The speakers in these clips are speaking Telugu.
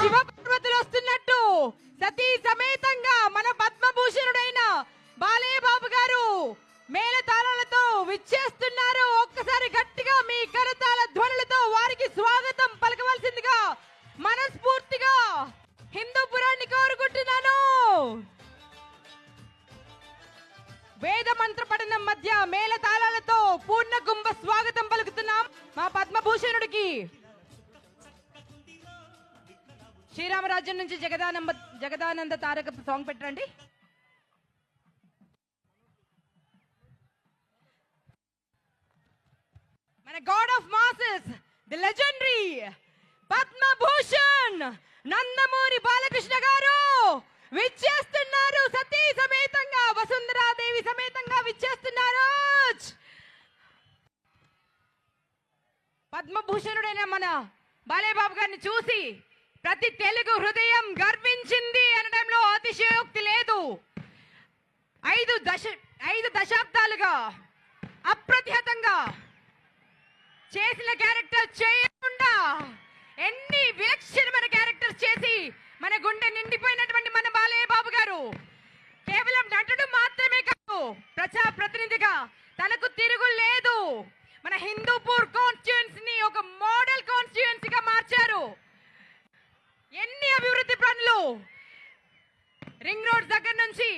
శివపార్వతులు వస్తున్నట్టు. సతీ సమేతంగా మన పద్మభూషణుడైన బాలేబాబు గారు మేళతాళాలతో విచ్చేస్తున్నారు వేద మంత్ర పఠనం మధ్య మేళతాళాలతో పూర్ణ కుంభ స్వాగతం పలుకుతున్నాం మా పద్మభూషణుడికి. శ్రీరామరాజ్యం నుంచి జగదానంద జగదానంద తారక సాంగ్ పెట్టండి. మన god of masses the legendary Padma Bhushan Nandamuri Balakrishna garu! విచ్చేస్తున్నారు. సతీ సమేతంగా వసుంధరాదేవి సమేతంగా విచ్చేస్తున్నారు. పద్మభూషణుడైన మన బాలేబాబు గారిని చూసి ప్రతి తెలుగు హృదయం గర్వించింది అనడంలో అతిశయోక్తి లేదు. ఐదు దశ ఐదు దశాబ్దాలుగా అప్రతిహతంగా చేసిన క్యారెక్టర్ చేయకుండా ఎన్ని విలక్షణమైన క్యారెక్టర్స్ చేసి మన గుండె నిండిపోయి మన బాలయ్య బాబు గారు కేవలం నటుడు మాత్రమే కాదు ప్రజా ప్రతినిధిగా తనకు తిరుగు లేదు. మన హిందూపూర్ కాన్స్టిట్యుయెన్సీ ని ఒక మోడల్ కాన్స్టిట్యుయెన్సీగా మార్చారు. ఎన్ని అభివృద్ధి పనులు రింగ్ రోడ్ దగ్గర నుంచి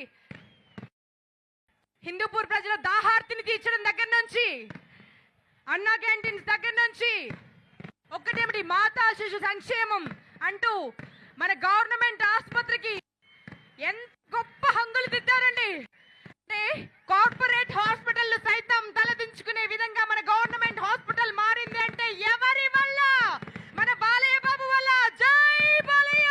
హిందూపూర్ ప్రజల దాహార్తిని తీర్చడం దగ్గర నుంచి అన్నా క్యాంటీన్స్ దగ్గర నుంచి ఒక్కటేమిటి మాతా శిశు సంక్షేమం అంటూ మన గవర్నమెంట్ ఆసుపత్రికి ఎంత గొప్ప హంగులు తిట్టారండి. కార్పొరేట్ హాస్పిటల్ సైతం తలదించుకునే విధంగా మన గవర్నమెంట్ హాస్పిటల్ మారింది అంటే ఎవరి వల్ల? మన బాలయ్య బాబు వల్ల. జై బాలయ్య!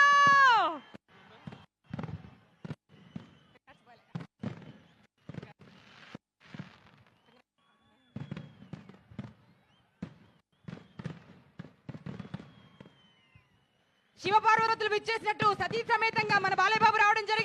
శివపార్వతులు విచ్చేసినట్టు సతీ సమేతంగా మన బాలయ్య బాబు రావడం జరిగింది.